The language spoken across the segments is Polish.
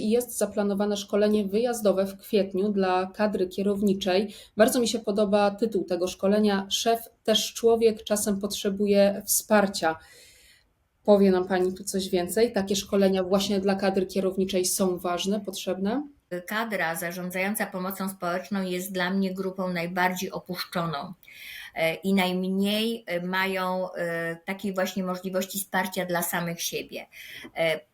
Jest zaplanowane szkolenie wyjazdowe w kwietniu dla kadry kierowniczej. Bardzo mi się podoba tytuł tego szkolenia. Szef też człowiek, czasem potrzebuje wsparcia. Powie nam Pani tu coś więcej? Takie szkolenia właśnie dla kadry kierowniczej są ważne, potrzebne? Kadra zarządzająca pomocą społeczną jest dla mnie grupą najbardziej opuszczoną e, i najmniej e, mają e, takiej właśnie możliwości wsparcia dla samych siebie.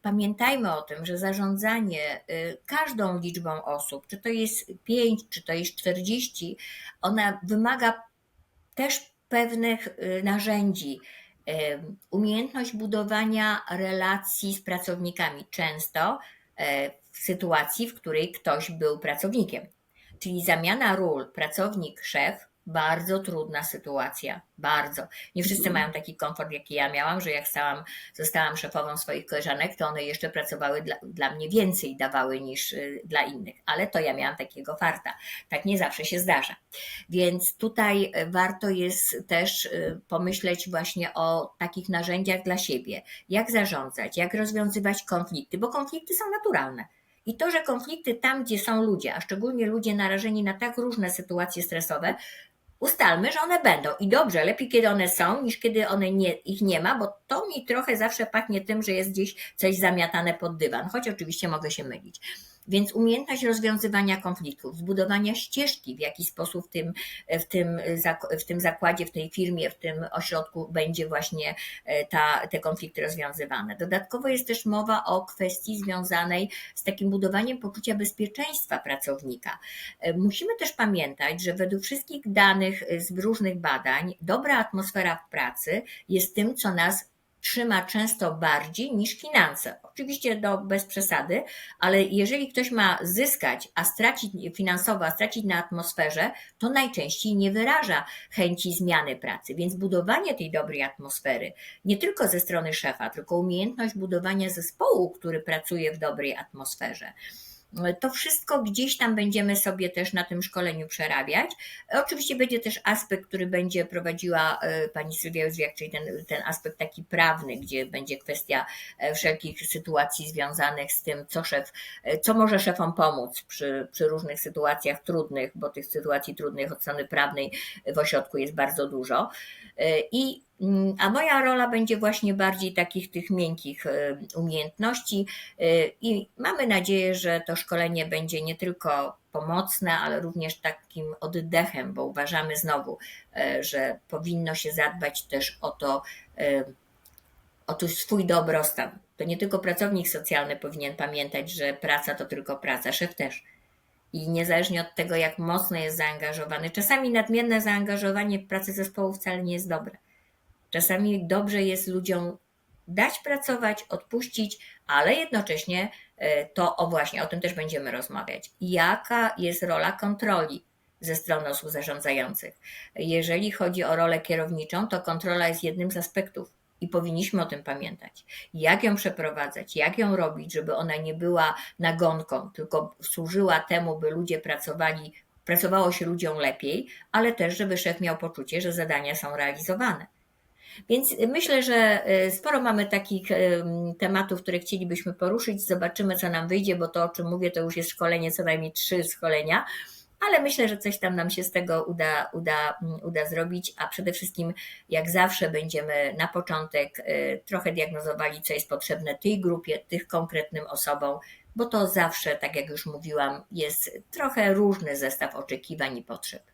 Pamiętajmy o tym, że zarządzanie każdą liczbą osób, czy to jest 5, czy to jest 40, ona wymaga też pewnych narzędzi. Umiejętność budowania relacji z pracownikami często w sytuacji, w której ktoś był pracownikiem. Czyli zamiana ról pracownik-szef bardzo trudna sytuacja, bardzo. Nie wszyscy mają taki komfort, jaki ja miałam, że jak stałam, zostałam szefową swoich koleżanek, to one jeszcze pracowały dla, dla mnie więcej, dawały niż y, dla innych, ale to ja miałam takiego farta. Tak nie zawsze się zdarza. Więc tutaj y, warto jest też y, pomyśleć właśnie o takich narzędziach dla siebie. Jak zarządzać, jak rozwiązywać konflikty, bo konflikty są naturalne. I to, że konflikty tam, gdzie są ludzie, a szczególnie ludzie narażeni na tak różne sytuacje stresowe, ustalmy, że one będą. I dobrze, lepiej kiedy one są, niż kiedy one nie, ich nie ma, bo to mi trochę zawsze pachnie tym, że jest gdzieś coś zamiatane pod dywan, choć oczywiście mogę się mylić. Więc umiejętność rozwiązywania konfliktów, zbudowania ścieżki, w jaki sposób w tym, w tym, w tym zakładzie, w tej firmie, w tym ośrodku będzie właśnie e, ta, te konflikty rozwiązywane. Dodatkowo jest też mowa o kwestii związanej z takim budowaniem poczucia bezpieczeństwa pracownika. E, musimy też pamiętać, że według wszystkich danych z różnych badań, dobra atmosfera w pracy jest tym, co nas trzyma często bardziej niż finanse. Oczywiście do, bez przesady, ale jeżeli ktoś ma zyskać, a stracić finansowo, a stracić na atmosferze, to najczęściej nie wyraża chęci zmiany pracy. Więc budowanie tej dobrej atmosfery, nie tylko ze strony szefa, tylko umiejętność budowania zespołu, który pracuje w dobrej atmosferze. To wszystko gdzieś tam będziemy sobie też na tym szkoleniu przerabiać. Oczywiście będzie też aspekt, który będzie prowadziła e, pani Sylwia Józwiak, czyli ten, ten aspekt taki prawny, gdzie będzie kwestia e, wszelkich sytuacji związanych z tym, co szef, e, co może szefom pomóc przy, przy różnych sytuacjach trudnych, bo tych sytuacji trudnych od strony prawnej w ośrodku jest bardzo dużo. I a moja rola będzie właśnie bardziej takich tych miękkich e, umiejętności e, i mamy nadzieję, że to szkolenie będzie nie tylko pomocne, ale również takim oddechem, bo uważamy znowu, e, że powinno się zadbać też o to, o to swój dobrostan. To nie tylko pracownik socjalny powinien pamiętać, że praca to tylko praca, szef też. I niezależnie od tego, jak mocno jest zaangażowany, czasami nadmierne zaangażowanie w pracę zespołu wcale nie jest dobre Czasami dobrze jest ludziom dać pracować, odpuścić, ale jednocześnie e, to, o właśnie, o tym też będziemy rozmawiać. Jaka jest rola kontroli ze strony osób zarządzających? Jeżeli chodzi o rolę kierowniczą, to kontrola jest jednym z aspektów i powinniśmy o tym pamiętać. Jak ją przeprowadzać, jak ją robić, żeby ona nie była nagonką, tylko służyła temu, by ludzie pracowali, pracowało się ludziom lepiej, ale też, żeby szef miał poczucie, że zadania są realizowane. Więc myślę, że y, sporo mamy takich y, tematów, które chcielibyśmy poruszyć. Zobaczymy, co nam wyjdzie, bo to, o czym mówię, to już jest szkolenie, co najmniej trzy szkolenia ale myślę, że coś tam nam się z tego uda, uda, uda zrobić, a przede wszystkim, jak zawsze, będziemy na początek y, trochę diagnozowali, co jest potrzebne tej grupie, tych konkretnym osobom, bo to zawsze, tak jak już mówiłam, jest trochę różny zestaw oczekiwań i potrzeb.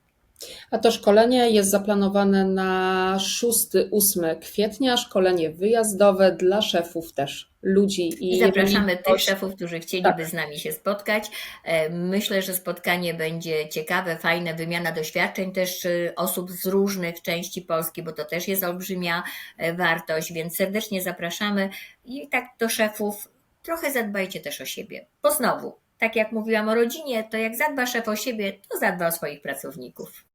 A to szkolenie jest zaplanowane na 6-8 kwietnia, szkolenie wyjazdowe dla szefów też, ludzi. I, I zapraszamy tych ktoś... szefów, którzy chcieliby tak. z nami się spotkać. E, myślę, że spotkanie będzie ciekawe, fajne, wymiana doświadczeń też e, osób z różnych części Polski, bo to też jest olbrzymia e, wartość, więc serdecznie zapraszamy i tak do szefów trochę zadbajcie też o siebie, bo znowu, tak jak mówiłam o rodzinie, to jak zadba szef o siebie, to zadba o swoich pracowników.